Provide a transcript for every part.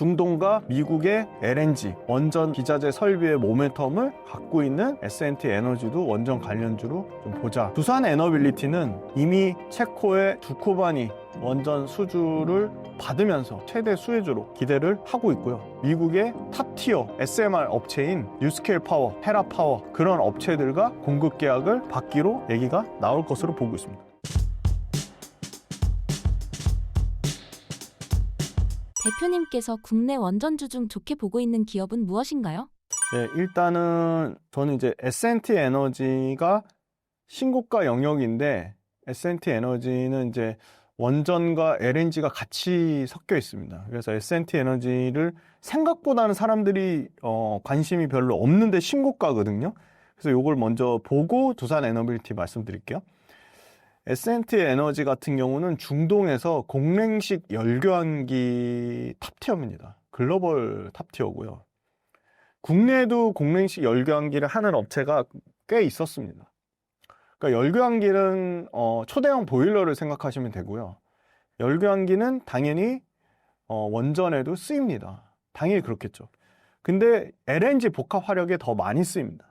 중동과 미국의 LNG 원전 기자재 설비의 모멘텀을 갖고 있는 S&T 에너지도 원전 관련주로 좀 보자. 두산 에너빌리티는 이미 체코의 두코바니 원전 수주를 받으면서 최대 수혜주로 기대를 하고 있고요. 미국의 탑티어 SMR 업체인 뉴스케일 파워, 헤라 파워 그런 업체들과 공급 계약을 받기로 얘기가 나올 것으로 보고 있습니다. 대표님께서 국내 원전주 중 좋게 보고 있는 기업은 무엇인가요? 네, 일단은 저는 이제 S&T 에너지가 신고가 영역인데 S&T 에너지는 이제 원전과 LNG가 같이 섞여 있습니다. 그래서 S&T 에너지를 생각보다는 사람들이 어, 관심이 별로 없는데 신고가거든요. 그래서 이걸 먼저 보고 두산 에너빌티 말씀드릴게요. S&T 에너지 같은 경우는 중동에서 공랭식 열교환기 탑티어입니다. 글로벌 탑티어고요. 국내에도 공랭식 열교환기를 하는 업체가 꽤 있었습니다. 그러니까 열교환기는 어, 초대형 보일러를 생각하시면 되고요. 열교환기는 당연히 어, 원전에도 쓰입니다. 당연히 그렇겠죠. 근데 LNG 복합 화력에 더 많이 쓰입니다.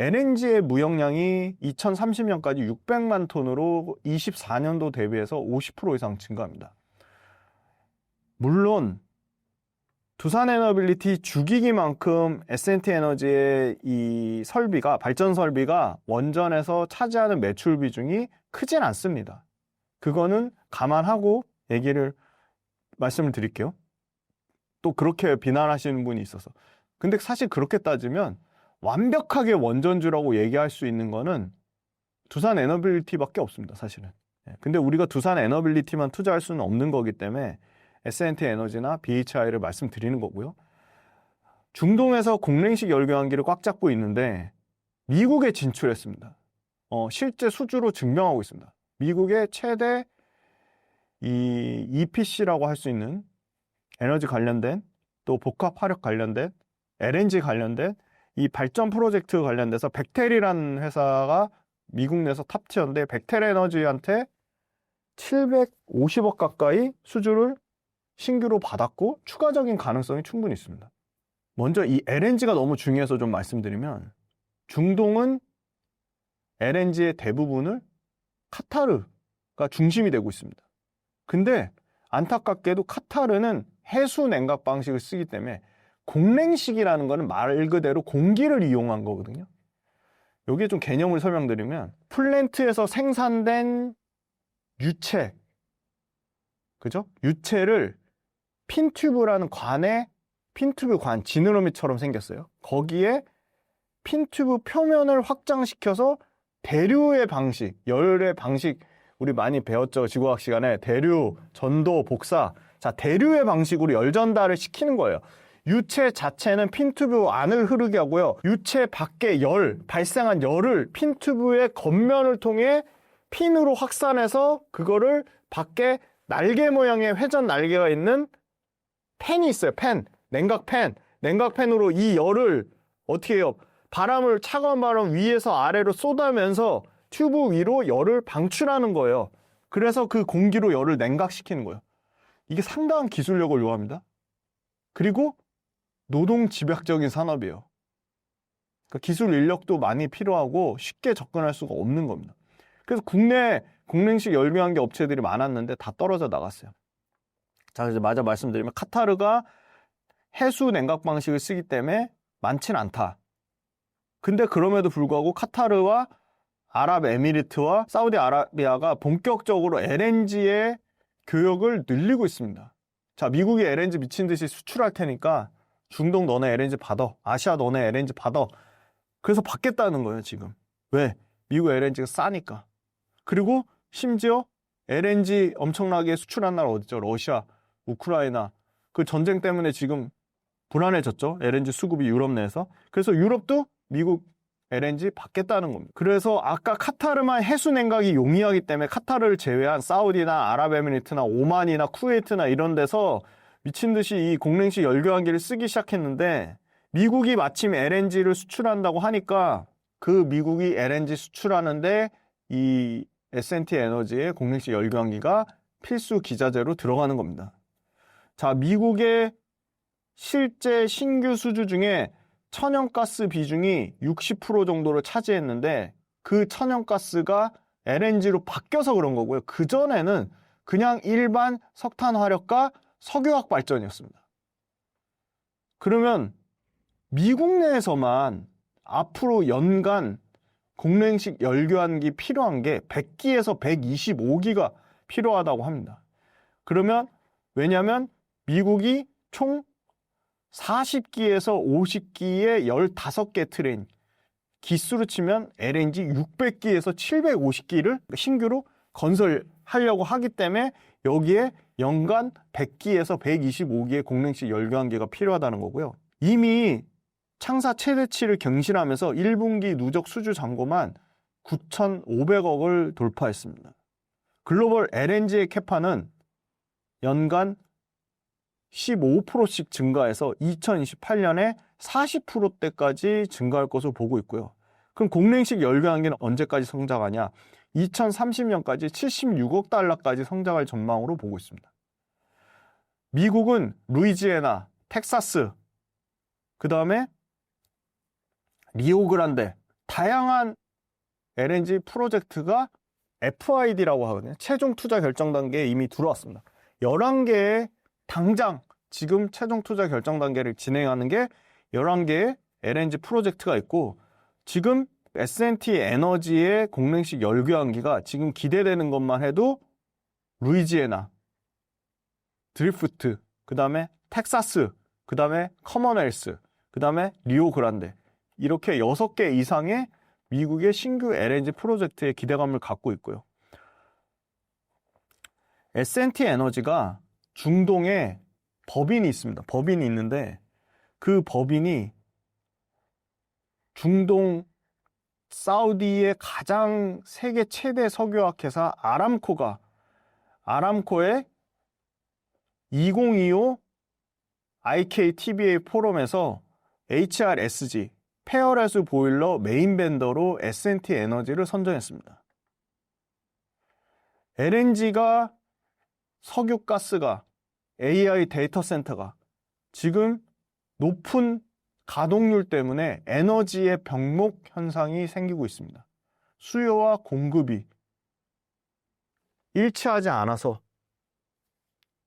LNG의 무역량이 2030년까지 600만 톤으로 24년도 대비해서 50% 이상 증가합니다. 물론 두산 에너빌리티 주기기만큼 S&T 에너지의 이 설비가 발전 설비가 원전에서 차지하는 매출 비중이 크진 않습니다. 그거는 감안하고 얘기를 말씀을 드릴게요. 또 그렇게 비난하시는 분이 있어서. 근데 사실 그렇게 따지면 완벽하게 원전주라고 얘기할 수 있는 거는 두산 에너빌리티밖에 없습니다, 사실은. 예, 근데 우리가 두산 에너빌리티만 투자할 수는 없는 거기 때문에 S&T 에너지나 BHI를 말씀드리는 거고요. 중동에서 공랭식 열교환기를 꽉 잡고 있는데 미국에 진출했습니다. 어, 실제 수주로 증명하고 있습니다. 미국의 최대 이 EPC라고 할 수 있는 에너지 관련된 또 복합 화력 관련된 LNG 관련된 이 발전 프로젝트 관련돼서 백텔이라는 회사가 미국 내에서 탑티어인데 백텔 에너지한테 750억 가까이 수주를 신규로 받았고 추가적인 가능성이 충분히 있습니다. 먼저 이 LNG가 너무 중요해서 좀 말씀드리면 중동은 LNG의 대부분을 카타르가 중심이 되고 있습니다. 근데 안타깝게도 카타르는 해수 냉각 방식을 쓰기 때문에 공랭식이라는 거는 말 그대로 공기를 이용한 거거든요. 여기에 좀 개념을 설명드리면 플랜트에서 생산된 유체, 그죠? 유체를 핀튜브라는 관에 핀튜브 관, 지느러미처럼 생겼어요. 거기에 핀튜브 표면을 확장시켜서 대류의 방식, 열의 방식, 우리 많이 배웠죠. 지구과학 시간에 대류, 전도, 복사. 자, 대류의 방식으로 열 전달을 시키는 거예요. 유체 자체는 핀튜브 안을 흐르게 하고요. 유체 밖에 열, 발생한 열을 핀튜브의 겉면을 통해 핀으로 확산해서 그거를 밖에 날개 모양의 회전 날개가 있는 팬이 있어요. 팬. 냉각팬. 냉각팬으로 이 열을 어떻게 해요? 바람을, 차가운 바람 위에서 아래로 쏟아면서 튜브 위로 열을 방출하는 거예요. 그래서 그 공기로 열을 냉각시키는 거예요. 이게 상당한 기술력을 요합니다. 그리고 노동 집약적인 산업이에요. 그러니까 기술 인력도 많이 필요하고 쉽게 접근할 수가 없는 겁니다. 그래서 국내 공랭식 열병한기 업체들이 많았는데 다 떨어져 나갔어요. 자, 이제 마저 말씀드리면 카타르가 해수 냉각 방식을 쓰기 때문에 많진 않다. 근데 그럼에도 불구하고 카타르와 아랍에미리트와 사우디아라비아가 본격적으로 LNG의 교역을 늘리고 있습니다. 자, 미국이 LNG 미친 듯이 수출할 테니까 중동 너네 LNG 받아. 아시아 너네 LNG 받아. 그래서 받겠다는 거예요, 지금. 왜? 미국 LNG가 싸니까. 그리고 심지어 LNG 엄청나게 수출한 나라 어디죠? 러시아, 우크라이나. 그 전쟁 때문에 지금 불안해졌죠? LNG 수급이 유럽 내에서. 그래서 유럽도 미국 LNG 받겠다는 겁니다. 그래서 아까 카타르만 해수 냉각이 용이하기 때문에 카타르를 제외한 사우디나 아랍에미리트나 오만이나 쿠웨이트나 이런 데서 미친 듯이 이 공랭식 열교환기를 쓰기 시작했는데 미국이 마침 LNG를 수출한다고 하니까 그 미국이 LNG 수출하는데 이 S&T 에너지의 공랭식 열교환기가 필수 기자재로 들어가는 겁니다. 자, 미국의 실제 신규 수주 중에 천연가스 비중이 60% 정도를 차지했는데 그 천연가스가 LNG로 바뀌어서 그런 거고요. 그전에는 그냥 일반 석탄 화력과 석유화학 발전이었습니다. 그러면 미국 내에서만 앞으로 연간 공랭식 열교환기 필요한 게 100기에서 125기가 필요하다고 합니다. 그러면 왜냐하면 미국이 총 40기에서 50기의 15개 트레인 기수로 치면 LNG 600기에서 750기를 신규로 건설하려고 하기 때문에 여기에 연간 100기에서 125기의 공랭식 열교환기가 필요하다는 거고요. 이미 창사 최대치를 경신하면서 1분기 누적 수주 잔고만 9,500억을 돌파했습니다. 글로벌 LNG의 캐파는 연간 15%씩 증가해서 2028년에 40%대까지 증가할 것으로 보고 있고요. 그럼 공랭식 열교환기는 언제까지 성장하냐? 2030년까지 76억 달러까지 성장할 전망으로 보고 있습니다. 미국은 루이지애나, 텍사스, 그 다음에 리오그란데 다양한 LNG 프로젝트가 FID라고 하거든요. 최종 투자 결정 단계에 이미 들어왔습니다. 11개의 당장 지금 최종 투자 결정 단계를 진행하는 게 11개의 LNG 프로젝트가 있고 지금 S&T 에너지의 공랭식 열교환기가 지금 기대되는 것만 해도 루이지애나, 드리프트, 그 다음에 텍사스, 그 다음에 커먼웰스, 그 다음에 리오그란데 이렇게 6개 이상의 미국의 신규 LNG 프로젝트에 기대감을 갖고 있고요. S&T 에너지가 중동에 법인이 있습니다. 법인이 있는데 그 법인이 중동 사우디의 가장 세계 최대 석유화학 회사 아람코가 아람코의 2025 IKTBA 포럼에서 HRSG 페어레스 보일러 메인 벤더로 S&T 에너지를 선정했습니다. LNG가 석유가스가 AI 데이터 센터가 지금 높은 가동률 때문에 에너지의 병목 현상이 생기고 있습니다. 수요와 공급이 일치하지 않아서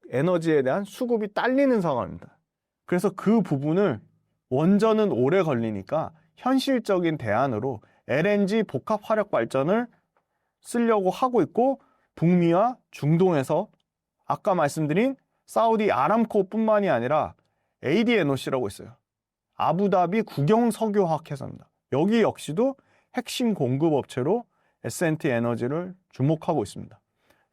에너지에 대한 수급이 딸리는 상황입니다. 그래서 그 부분을 원전은 오래 걸리니까 현실적인 대안으로 LNG 복합 화력 발전을 쓰려고 하고 있고 북미와 중동에서 아까 말씀드린 사우디 아람코뿐만이 아니라 ADNOC라고 있어요. 아부다비 국영 석유화학 회사입니다. 여기 역시도 핵심 공급 업체로 S&T 에너지를 주목하고 있습니다.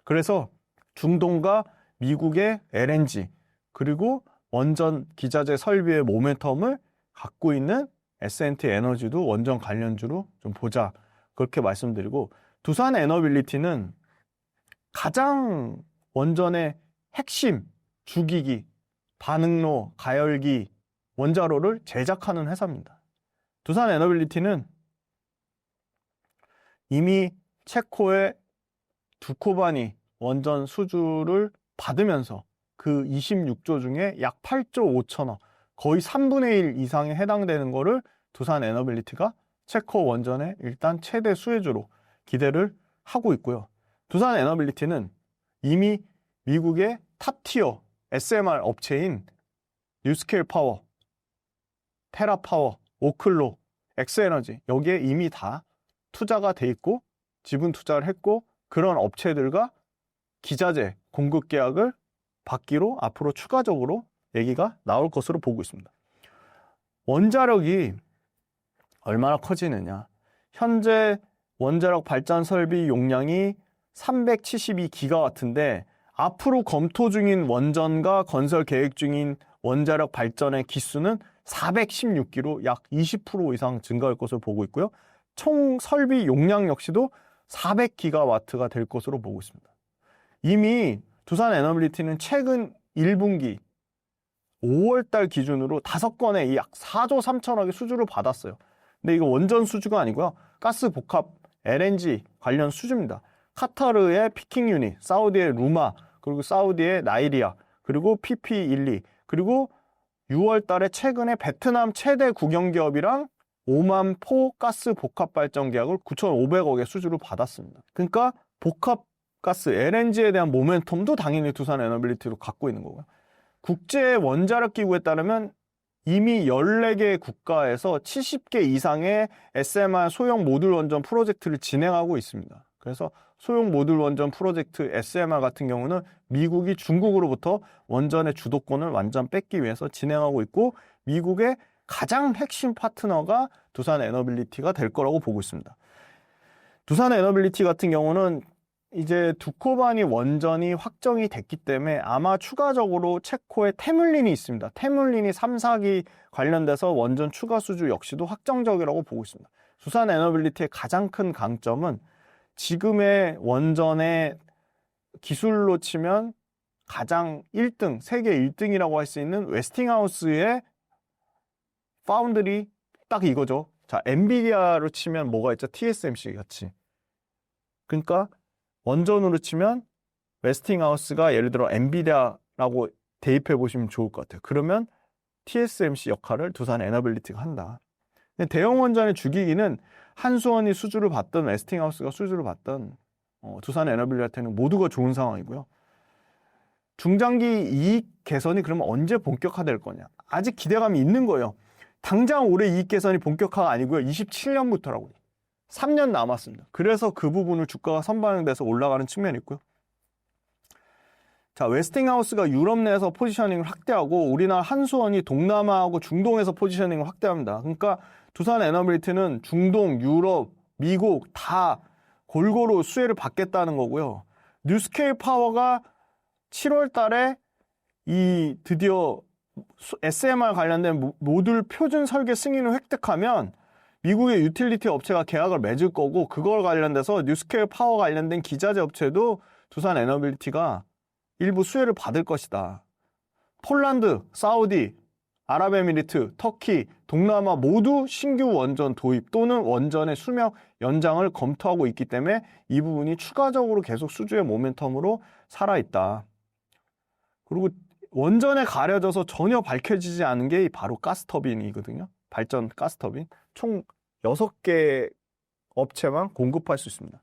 그래서 중동과 미국의 LNG 그리고 원전 기자재 설비의 모멘텀을 갖고 있는 S&T 에너지도 원전 관련주로 좀 보자 그렇게 말씀드리고 두산 에너빌리티는 가장 원전의 핵심 주기기, 반응로, 가열기, 원자로를 제작하는 회사입니다. 두산 에너빌리티는 이미 체코의 두코바니 원전 수주를 받으면서 그 26조 중에 약 8조 5천억, 거의 3분의 1 이상에 해당되는 거를 두산 에너빌리티가 체코 원전의 일단 최대 수혜주로 기대를 하고 있고요. 두산 에너빌리티는 이미 미국의 탑티어 SMR 업체인 뉴스케일 파워, 테라파워, 오클로, 엑스에너지 여기에 이미 다 투자가 돼 있고 지분 투자를 했고 그런 업체들과 기자재 공급 계약을 받기로 앞으로 추가적으로 얘기가 나올 것으로 보고 있습니다. 원자력이 얼마나 커지느냐. 현재 원자력 발전 설비 용량이 372기가와트인데 앞으로 검토 중인 원전과 건설 계획 중인 원자력 발전의 기수는 416기로 약 20% 이상 증가할 것으로 보고 있고요. 총 설비 용량 역시도 400기가와트가 될 것으로 보고 있습니다. 이미 두산 에너빌리티는 최근 1분기 5월달 기준으로 5건의 약 4조 3천억의 수주를 받았어요. 근데 이거 원전 수주가 아니고요. 가스 복합 LNG 관련 수주입니다. 카타르의 피킹 유닛, 사우디의 루마, 그리고 사우디의 나이리아, 그리고 PP12, 그리고 6월 달에 최근에 베트남 최대 국영기업이랑 5만 포 가스 복합 발전 계약을 9,500억의 수주를 받았습니다. 그러니까 복합 가스 LNG에 대한 모멘텀도 당연히 두산 에너빌리티로 갖고 있는 거고요. 국제 원자력 기구에 따르면 이미 14개 국가에서 70개 이상의 SMR 소형 모듈 원전 프로젝트를 진행하고 있습니다. 그래서 소형 모듈 원전 프로젝트 SMR 같은 경우는 미국이 중국으로부터 원전의 주도권을 완전 뺏기 위해서 진행하고 있고 미국의 가장 핵심 파트너가 두산 에너빌리티가 될 거라고 보고 있습니다. 두산 에너빌리티 같은 경우는 이제 두코바니 원전이 확정이 됐기 때문에 아마 추가적으로 체코에 테뮬린이 있습니다. 테뮬린이 3, 4기 관련돼서 원전 추가 수주 역시도 확정적이라고 보고 있습니다. 두산 에너빌리티의 가장 큰 강점은 지금의 원전의 기술로 치면 가장 1등, 세계 1등이라고 할 수 있는 웨스팅하우스의 파운드리 딱 이거죠. 자, 엔비디아로 치면 뭐가 있죠? TSMC 같이. 그러니까 원전으로 치면 웨스팅하우스가 예를 들어 엔비디아라고 대입해 보시면 좋을 것 같아요. 그러면 TSMC 역할을 두산 에너빌리티가 한다. 대형 원전의 주기기는 한수원이 수주를 받던 웨스팅하우스가 수주를 받던 어, 두산 에너빌리티는 모두가 좋은 상황이고요. 중장기 이익 개선이 그러면 언제 본격화될 거냐? 아직 기대감이 있는 거예요. 당장 올해 이익 개선이 본격화가 아니고요. 27년부터라고요. 3년 남았습니다. 그래서 그 부분을 주가가 선반영돼서 올라가는 측면이 있고요. 자, 웨스팅하우스가 유럽 내에서 포지셔닝을 확대하고 우리나라 한수원이 동남아하고 중동에서 포지셔닝을 확대합니다. 그러니까 두산 에너빌리티는 중동, 유럽, 미국 다 골고루 수혜를 받겠다는 거고요. 뉴스케일 파워가 7월 달에 이 드디어 SMR 관련된 모- 모듈 표준 설계 승인을 획득하면 미국의 유틸리티 업체가 계약을 맺을 거고 그걸 관련돼서 뉴스케일 파워 관련된 기자재 업체도 두산 에너빌리티가 일부 수혜를 받을 것이다. 폴란드, 사우디, 아랍에미리트, 터키, 동남아 모두 신규 원전 도입 또는 원전의 수명 연장을 검토하고 있기 때문에 이 부분이 추가적으로 계속 수주의 모멘텀으로 살아있다. 그리고 원전에 가려져서 전혀 밝혀지지 않은 게 바로 가스터빈이거든요. 발전 가스터빈. 총 6개 업체만 공급할 수 있습니다.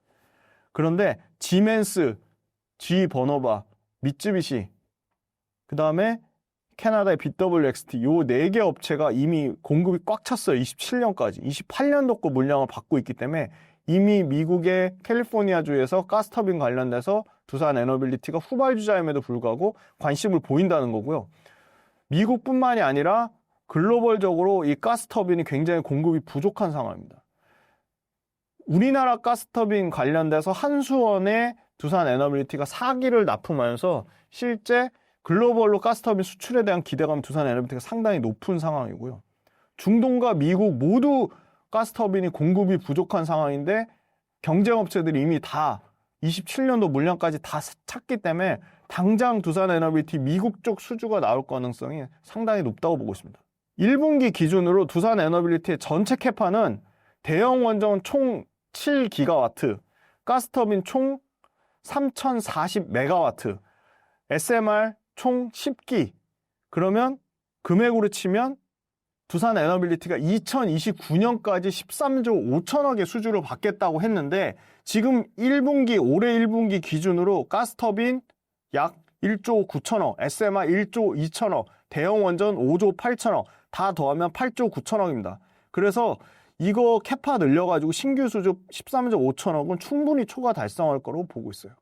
그런데 지멘스, G 버너바, 미쯔비시, 그 다음에 캐나다의 BWXT 요 네 개 업체가 이미 공급이 꽉 찼어요. 27년까지. 28년도 거 물량을 받고 있기 때문에 이미 미국의 캘리포니아주에서 가스터빈 관련돼서 두산 에너빌리티가 후발주자임에도 불구하고 관심을 보인다는 거고요. 미국뿐만이 아니라 글로벌적으로 이 가스터빈이 굉장히 공급이 부족한 상황입니다. 우리나라 가스터빈 관련돼서 한수원에 두산 에너빌리티가 사기를 납품하면서 실제 글로벌로 가스터빈 수출에 대한 기대감 두산 에너빌리티가 상당히 높은 상황이고요. 중동과 미국 모두 가스터빈이 공급이 부족한 상황인데 경쟁업체들이 이미 다 27년도 물량까지 다 찼기 때문에 당장 두산 에너빌티 미국 쪽 수주가 나올 가능성이 상당히 높다고 보고 있습니다. 1분기 기준으로 두산 에너빌리티의 전체 캐파는 대형 원전 총 7기가와트, 가스터빈 총 3040메가와트, SMR 총 10기. 그러면 금액으로 치면 두산 에너빌리티가 2029년까지 13조 5천억의 수주를 받겠다고 했는데 지금 1분기 올해 1분기 기준으로 가스터빈 약 1조 9천억, SMR 1조 2천억, 대형 원전 5조 8천억 다 더하면 8조 9천억입니다. 그래서 이거 캐파 늘려가지고 신규 수주 13조 5천억은 충분히 초과 달성할 거라고 보고 있어요.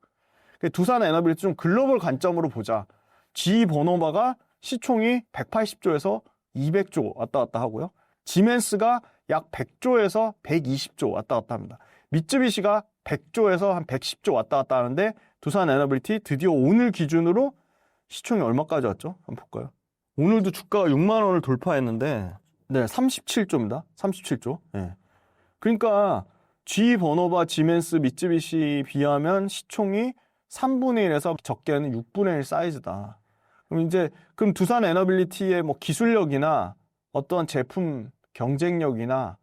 두산 에너빌리티 좀 글로벌 관점으로 보자. G 버노바가 시총이 180조에서 200조 왔다 갔다 하고요. 지멘스가 약 100조에서 120조 왔다 갔다 합니다. 미쯔비시가 100조에서 한 110조 왔다 갔다 하는데 두산 에너빌리티 드디어 오늘 기준으로 시총이 얼마까지 왔죠? 한번 볼까요? 오늘도 주가가 6만 원을 돌파했는데 네, 37조입니다. 37조. 예. 그러니까 G 버노바, 지멘스, 미쯔비시 비하면 시총이 3분의 1에서 적게는 6분의 1 사이즈다. 그럼 이제 그럼 두산 에너빌리티의 뭐 기술력이나 어떤 제품 경쟁력이나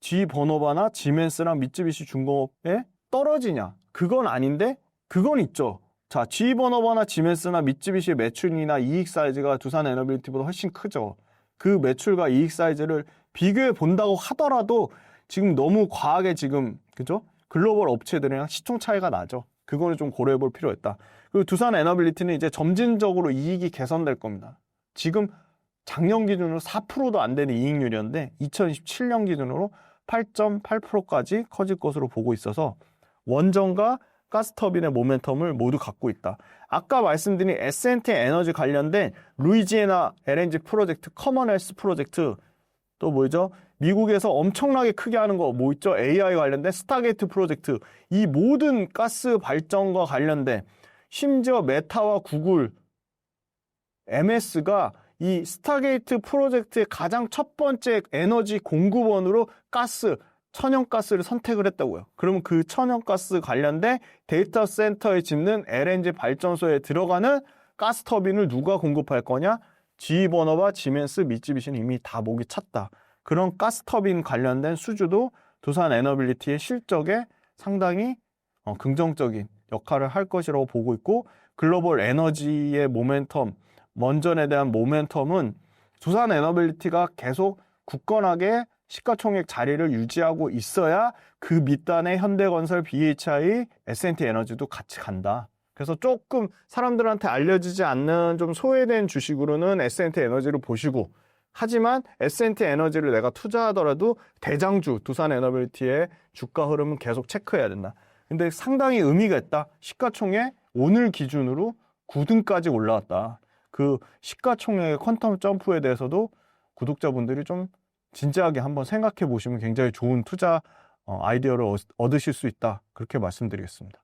G 버노바나 지멘스랑 미쯔비시 중공업에 떨어지냐? 그건 아닌데 그건 있죠. 자, G버너버나 지멘스나 미쯔비시의 매출이나 이익 사이즈가 두산 에너빌리티보다 훨씬 크죠. 그 매출과 이익 사이즈를 비교해 본다고 하더라도 지금 너무 과하게 지금 그죠? 글로벌 업체들이랑 시총 차이가 나죠. 그거는 좀 고려해 볼 필요 있다. 그리고 두산 에너빌리티는 이제 점진적으로 이익이 개선될 겁니다. 지금 작년 기준으로 4%도 안 되는 이익률이었는데 2027년 기준으로 8.8%까지 커질 것으로 보고 있어서 원전과 가스터빈의 모멘텀을 모두 갖고 있다. 아까 말씀드린 S&T 에너지 관련된 루이지애나 LNG 프로젝트, 커먼헬스 프로젝트 또 뭐죠? 미국에서 엄청나게 크게 하는 거 뭐 있죠? AI 관련된 스타게이트 프로젝트 이 모든 가스 발전과 관련된 심지어 메타와 구글 MS가 이 스타게이트 프로젝트의 가장 첫 번째 에너지 공급원으로 가스, 천연가스를 선택을 했다고요. 그러면 그 천연가스 관련된 데이터 센터에 짓는 LNG 발전소에 들어가는 가스 터빈을 누가 공급할 거냐? 지버너와 지멘스, 미쯔비시는 이미 다 목이 찼다. 그런 가스 터빈 관련된 수주도 두산 에너빌리티의 실적에 상당히 어, 긍정적인 역할을 할 것이라고 보고 있고 글로벌 에너지의 모멘텀, 원전에 대한 모멘텀은 두산 에너빌리티가 계속 굳건하게 시가총액 자리를 유지하고 있어야 그 밑단에 현대건설, BHI, S&T 에너지도 같이 간다. 그래서 조금 사람들한테 알려지지 않는 좀 소외된 주식으로는 S&T 에너지를 보시고 하지만 S&T 에너지를 내가 투자하더라도 대장주 두산 에너빌리티의 주가 흐름은 계속 체크해야 된다. 근데 상당히 의미가 있다. 시가총액 오늘 기준으로 9등까지 올라왔다. 그 시가총액의 퀀텀 점프에 대해서도 구독자분들이 좀 진지하게 한번 생각해 보시면 굉장히 좋은 투자 어, 아이디어를 얻- 얻으실 수 있다. 그렇게 말씀드리겠습니다.